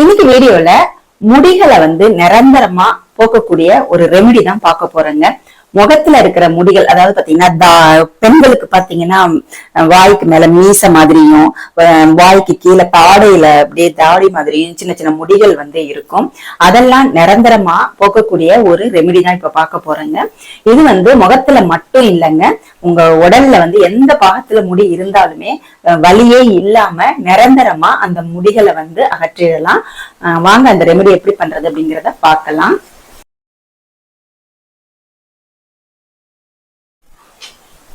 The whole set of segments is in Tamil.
இன்னைக்கு வீடியோல முடிகளை வந்து நிரந்தரமா போக்கக்கூடிய ஒரு ரெமெடி தான் பார்க்க போறேங்க. முகத்துல இருக்கிற முடிகள் அதாவது பாத்தீங்கன்னா பெண்களுக்கு பாத்தீங்கன்னா வாய்க்கு மேல மீச மாதிரியும் வாய்க்கு கீழே தாடையில அப்படியே தாடி மாதிரியும் சின்ன சின்ன முடிகள் வந்து இருக்கும். அதெல்லாம் நிரந்தரமா போக்கக்கூடிய ஒரு ரெமிடி தான் இப்ப பார்க்க போறேங்க. இது வந்து முகத்துல மட்டும் இல்லைங்க. உங்க உடல்ல வந்து எந்த பாகத்துல முடி இருந்தாலுமே வலியே இல்லாம நிரந்தரமா அந்த முடிகளை வந்து அகற்றிடலாம். வாங்க அந்த ரெமெடி எப்படி பண்றது அப்படிங்கிறத பார்க்கலாம்.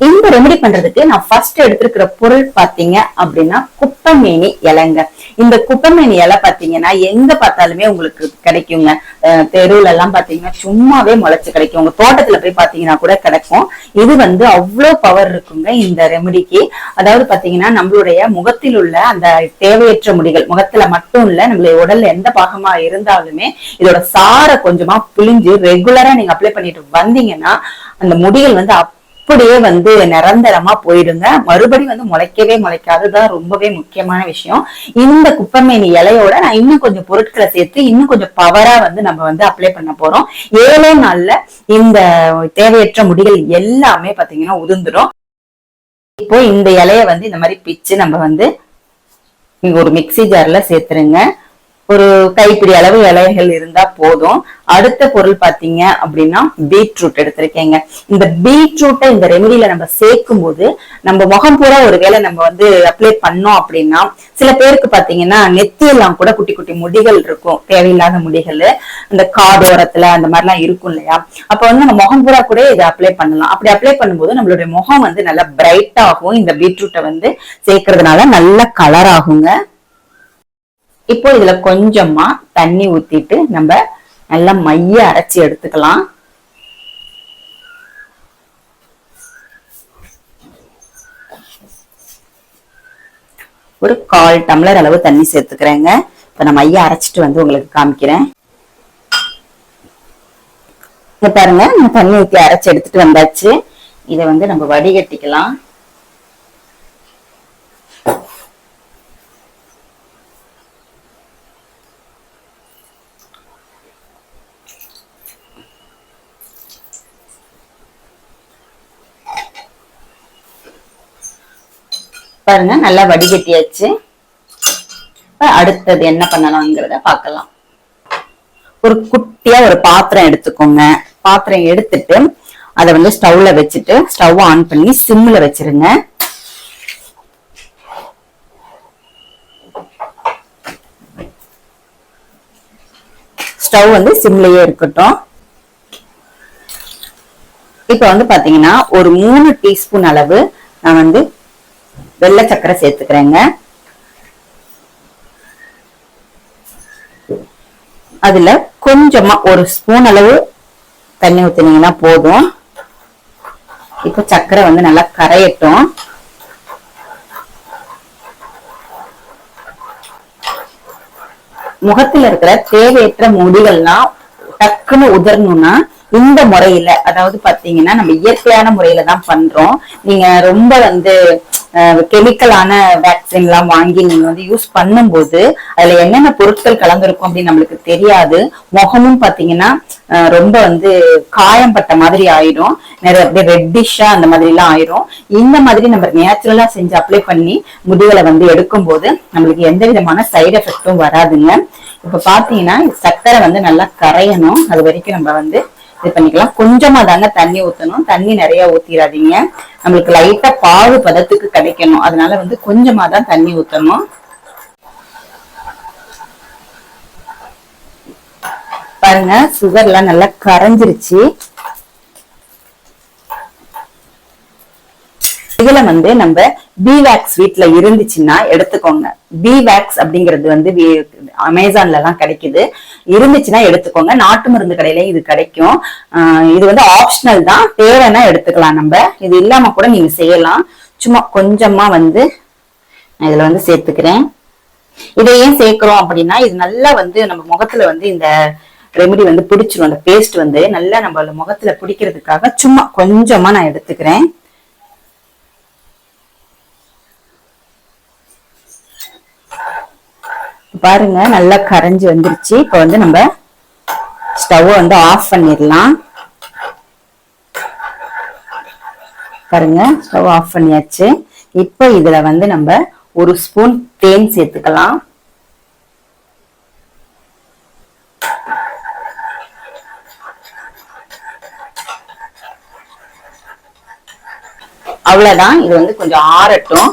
இந்த ரெமெடி பண்றதுக்கு நான் ஃபர்ஸ்ட் எடுத்திருக்கிற பொருள் பாத்தீங்க அப்படின்னா குப்பமேனி இலைங்க. இந்த குப்பமேனி இலை பாத்தீங்கன்னா எங்க பார்த்தாலுமே உங்களுக்கு கிடைக்குங்க. தெருவுல எல்லாம் பாத்தீங்கன்னா சும்மாவே முளைச்சு கிடைக்கும். உங்க தோட்டத்துல போய் பாத்தீங்கன்னா கூட கிடைக்கும். இது வந்து அவ்வளவு பவர் இருக்குங்க இந்த ரெமெடிக்கு அதாவது பாத்தீங்கன்னா நம்மளுடைய முகத்தில் உள்ள அந்த தேவையற்ற முடிகள் முகத்துல மட்டும் இல்ல நம்மளுடைய உடல்ல எந்த பாகமா இருந்தாலுமே இதோட சாரை கொஞ்சமா புழிஞ்சு ரெகுலரா நீங்க அப்ளை பண்ணிட்டு வந்தீங்கன்னா அந்த முடிகள் வந்து அப்படியே வந்து நிரந்தரமா போயிடுங்க. மறுபடியும் வந்து முளைக்கவே முளைக்காதுதான் ரொம்பவே முக்கியமான விஷயம். இந்த குப்பமேனி இலையோட நான் இன்னும் கொஞ்சம் பொருட்களை சேர்த்து இன்னும் கொஞ்சம் பவரா வந்து நம்ம வந்து அப்ளை பண்ண போறோம். ஏழே நாள்ல இந்த தேவையற்ற முடிகள் எல்லாமே பாத்தீங்கன்னா உதிர்ந்துடும் இப்போ இந்த இலைய வந்து இந்த மாதிரி பிச்சு நம்ம வந்து ஒரு மிக்ஸி ஜார்ல சேர்த்துருங்க. ஒரு கைப்பிடி அளவு இலைகள் இருந்தா போதும். அடுத்த பொருள் பாத்தீங்க அப்படின்னா பீட்ரூட் எடுத்திருக்கேங்க. இந்த பீட்ரூட்டை இந்த ரெமடியில நம்ம சேர்க்கும் போது நம்ம முகம் பூரா ஒருவேளை நம்ம வந்து அப்ளை பண்ணோம் அப்படின்னா சில பேருக்கு பாத்தீங்கன்னா நெத்தியெல்லாம் கூட குட்டி குட்டி முடிகள் இருக்கும். தேவையில்லாத முடிகள். அந்த காதோரத்துல அந்த மாதிரிலாம் இருக்கும் இல்லையா? அப்ப வந்து நம்ம முகம் பூரா கூட இதை அப்ளை பண்ணலாம். அப்படி அப்ளை பண்ணும்போது நம்மளுடைய முகம் வந்து நல்லா பிரைட் ஆகும். இந்த பீட்ரூட்டை வந்து சேர்க்கறதுனால நல்ல கலர் ஆகுங்க. இப்போ இதுல கொஞ்சமா தண்ணி ஊத்திட்டு நம்ம நல்லா மைய அரைச்சி எடுத்துக்கலாம். ஒரு கால் டம்ளர் அளவு தண்ணி சேர்த்துக்கிறேங்க. இப்ப நான் மைய அரைச்சிட்டு வந்து உங்களுக்கு காமிக்கிறேன். பாருங்க நான் தண்ணி ஊத்தி அரைச்சு எடுத்துட்டு வந்தாச்சு. இதை வந்து நம்ம வடிகட்டிக்கலாம். பாருங்க நல்லா வடிகட்டியாச்சு. இப்ப அடுத்தது என்ன பண்ணலாம்ங்கிறத பார்க்கலாம். ஒரு குட்டியா ஒரு பாத்திரம் எடுத்துக்கோங்க. பாத்திரம் எடுத்துட்டு அதை வந்து ஸ்டவ்ல வச்சுட்டு ஸ்டவ் ஆன் பண்ணி சிம்ல வச்சிருங்க. ஸ்டவ் வந்து சிம்லயே இருக்கட்டும். இப்ப வந்து பாத்தீங்கன்னா ஒரு மூணு டீஸ்பூன் அளவு நான் வந்து வெள்ளை சக்கரை சேர்த்துக்கிறேங்க. அதுல கொஞ்சமா ஒரு ஸ்பூன் அளவு தண்ணி ஊத்தினீங்கன்னா போதும். இப்போ சக்கரை வந்து நல்லா கரையட்டும். முகத்துல இருக்கிற தேவையற்ற முடிகள்லாம் டக்குன்னு உதறணும்னா இந்த முறையில அதாவது பாத்தீங்கன்னா நம்ம இயற்கையான முறையில தான் பண்றோம். நீங்க ரொம்ப வந்து கெமிக்கலான வேக்சின் எல்லாம் வாங்கி நீங்க வந்து யூஸ் பண்ணும்போது அதுல என்னென்ன பொருட்கள் கலந்துருக்கும் அப்படின்னு நம்மளுக்கு தெரியாது. முகமும் பாத்தீங்கன்னா ரொம்ப வந்து காயம் பட்ட மாதிரி ஆயிடும். நிறைய அப்படியே ரெட்டிஷா அந்த மாதிரி எல்லாம் ஆயிரும். இந்த மாதிரி நம்ம நேச்சுரலா செஞ்சு அப்ளை பண்ணி முடிகளை வந்து எடுக்கும்போது நம்மளுக்கு எந்த விதமான சைடு எஃபெக்டும் வராதுங்க. இப்ப பாத்தீங்கன்னா சர்க்கரை வந்து நல்லா கரையணும். அது வரைக்கும் நம்ம வந்து இது பண்ணிக்கலாம். கொஞ்சமா தாங்க தண்ணி ஊத்தணும். தண்ணி நிறைய ஊத்திடாதீங்க நம்மளுக்கு லைட்டா பாகு பதத்துக்கு கிடைக்கணும். அதனால வந்து கொஞ்சமா தான் தண்ணி ஊத்தணும். பாருங்க சுகர் எல்லாம் நல்லா கரைஞ்சிருச்சு. இதுல வந்து நம்ம பி வேக்ஸ் வீட்ல இருந்துச்சுன்னா எடுத்துக்கோங்க. பி வேக்ஸ் அப்படிங்கிறது வந்து அமேசான்ல எல்லாம் கிடைக்குது. இருந்துச்சுன்னா எடுத்துக்கோங்க. நாட்டு மருந்து கடையில இது கிடைக்கும். இது வந்து ஆப்ஷனல் தான். தேவைன்னா எடுத்துக்கலாம் நம்ம. இது இல்லாம கூட நீங்க செய்யலாம். சும்மா கொஞ்சமா வந்து இதுல வந்து சேர்த்துக்கிறேன். இதை ஏன் சேர்க்கிறோம் அப்படின்னா இது நல்லா வந்து நம்ம முகத்துல வந்து இந்த ரெமெடி வந்து பிடிச்சிரும். அந்த பேஸ்ட் வந்து நல்லா நம்ம முகத்துல பிடிக்கிறதுக்காக சும்மா கொஞ்சமா நான் எடுத்துக்கிறேன். பாருங்க நல்லா கரைஞ்சி வந்துருச்சு. இப்போ வந்து நம்ம ஸ்டவ் வந்து ஆஃப் பண்ணிடலாம். பாருங்க ஸ்டவ் ஆஃப் பண்ணியாச்சு. இப்போ இதுல வந்து நம்ம ஒரு ஸ்பூன் தேன் சேர்த்துக்கலாம். அவ்வளவுதான். இது வந்து கொஞ்சம் ஆறட்டும்.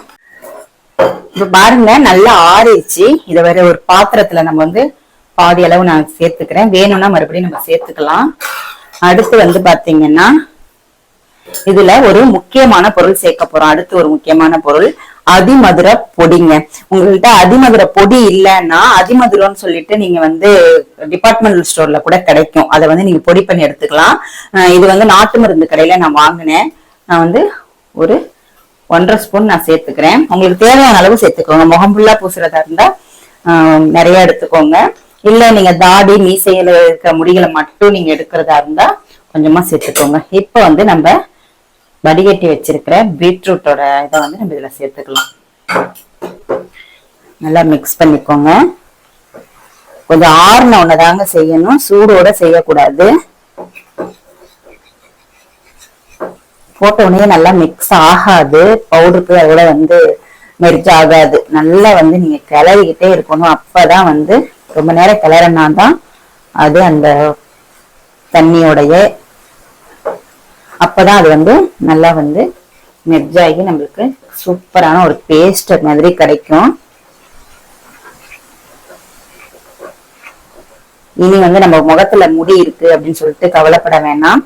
இப்ப பாருங்க நல்லா ஆறிடுச்சு. இதை வேற ஒரு பாத்திரத்துல நம்ம வந்து பாதி அளவு நான் சேர்த்துக்கிறேன். வேணும்னா மறுபடியும் நம்ம சேர்த்துக்கலாம். அடுத்து வந்து பாத்தீங்கன்னா இதுல ஒரு முக்கியமான பொருள் சேர்க்க போறோம். அடுத்து ஒரு முக்கியமான பொருள் அதிமதுர பொடிங்க. உங்கள்கிட்ட அதிமதுர பொடி இல்லைன்னா அதிமதுரம்னு சொல்லிட்டு நீங்க வந்து டிபார்ட்மெண்டல் ஸ்டோர்ல கூட கிடைக்கும். அதை வந்து நீங்க பொடி பண்ணி எடுத்துக்கலாம். இது வந்து நாட்டு மருந்து கடையில நான் வாங்கினேன். நான் வந்து ஒரு ஒன்றரை ஸ்பூன் நான் சேர்த்துக்கிறேன். உங்களுக்கு தேவையான அளவு சேர்த்துக்கோங்க. முகம் ஃபுல்லா பூசுறதா இருந்தா நிறைய எடுத்துக்கோங்க. இல்ல நீங்க தாடி மீசையில இருக்க முடிகளை மட்டும் நீங்க எடுக்கிறதா இருந்தா கொஞ்சமா சேர்த்துக்கோங்க. இப்போ வந்து நம்ம வடிகட்டி வச்சிருக்கிற பீட்ரூட்டோட இதை வந்து நம்ம இதுல சேர்த்துக்கலாம். நல்லா மிக்ஸ் பண்ணிக்கோங்க. கொஞ்சம் ஆறுன ஒன்னதாங்க செய்யணும். சூடோட செய்யக்கூடாது. போட்ட நல்லா மிக்ஸ் ஆகாது. பவுடருக்கு அதோட வந்து மெர்ஜ் ஆகாது. நல்லா வந்து நீங்க கிளறிக்கிட்டே இருக்கணும். அப்பதான் வந்து ரொம்ப நேரம் கிளறினா தான் அது அந்த தண்ணியோடைய அப்பதான் அது வந்து நல்லா வந்து மெர்ஜ் ஆகி நம்மளுக்கு சூப்பரான ஒரு பேஸ்ட் மாதிரி கிடைக்கும். இனி வந்து நம்ம முகத்துல முடி இருக்கு அப்படின்னு சொல்லிட்டு கவலைப்பட வேணாம்.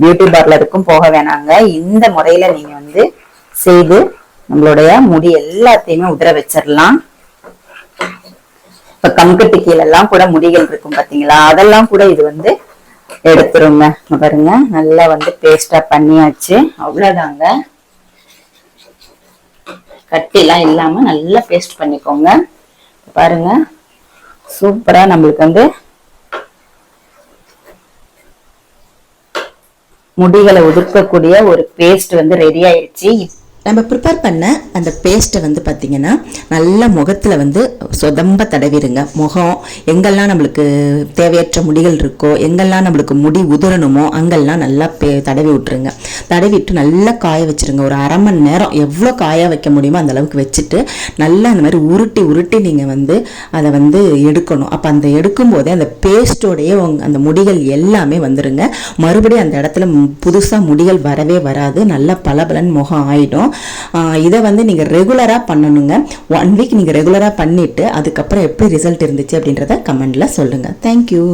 பியூட்டி பார்லருக்கும் போக வேணாங்க. இந்த முறையில நீங்க வந்து செய்து நம்மளுடைய முடி எல்லாத்தையுமே உதிர வச்சிடலாம் இப்ப கம்கட்டு கீழே எல்லாம் கூட முடிகள் இருக்கும் பாத்தீங்களா? அதெல்லாம் கூட இது வந்து எடுத்துருங்க. பாருங்க. நல்லா வந்து பேஸ்டா பண்ணியாச்சு. அவ்வளவுதாங்க. கட்டிலாம் இல்லாம நல்லா பேஸ்ட் பண்ணிக்கோங்க. பாருங்க. சூப்பரா நம்மளுக்கு வந்து முடிகளை உதிர்க்கக்கூடிய ஒரு பேஸ்ட் வந்து ரெடி ஆயிடுச்சு நம்ம ப்ரிப்பேர் பண்ண அந்த பேஸ்ட்டை வந்து பார்த்திங்கன்னா நல்ல முகத்தில் வந்து சொதம்ப தடவிடுங்க முகம் எங்கெல்லாம் நம்மளுக்கு தேவையற்ற முடிகள் இருக்கோ எங்கெல்லாம் நம்மளுக்கு முடி உதிரணுமோ அங்கெல்லாம் நல்லா பே தடவி விட்டுருங்க. தடவிட்டு நல்லா காய வச்சிருங்க. ஒரு அரை மணி நேரம் எவ்வளோ காய வைக்க முடியுமோ அந்த அளவுக்கு வச்சுட்டு நல்லா அந்த மாதிரி உருட்டி உருட்டி நீங்கள் வந்து அதை வந்து எடுக்கணும். அப்போ அந்த எடுக்கும் போதே அந்த பேஸ்ட்டோடைய அந்த முடிகள் எல்லாமே வந்துடுங்க மறுபடியும் அந்த இடத்துல புதுசாக முடிகள் வரவே வராது. நல்லா பலபலன் முகம் ஆகிடும் இதை வந்து நீங்கள் ரெகுலராக பண்ணணுங்க. ஒன் வீக் நீங்கள் ரெகுலராக பண்ணிவிட்டு அதுக்கப்புறம் எப்படி ரிசல்ட் இருந்துச்சு அப்படின்றத கமெண்டில் சொல்லுங்கள் தேங்க்யூ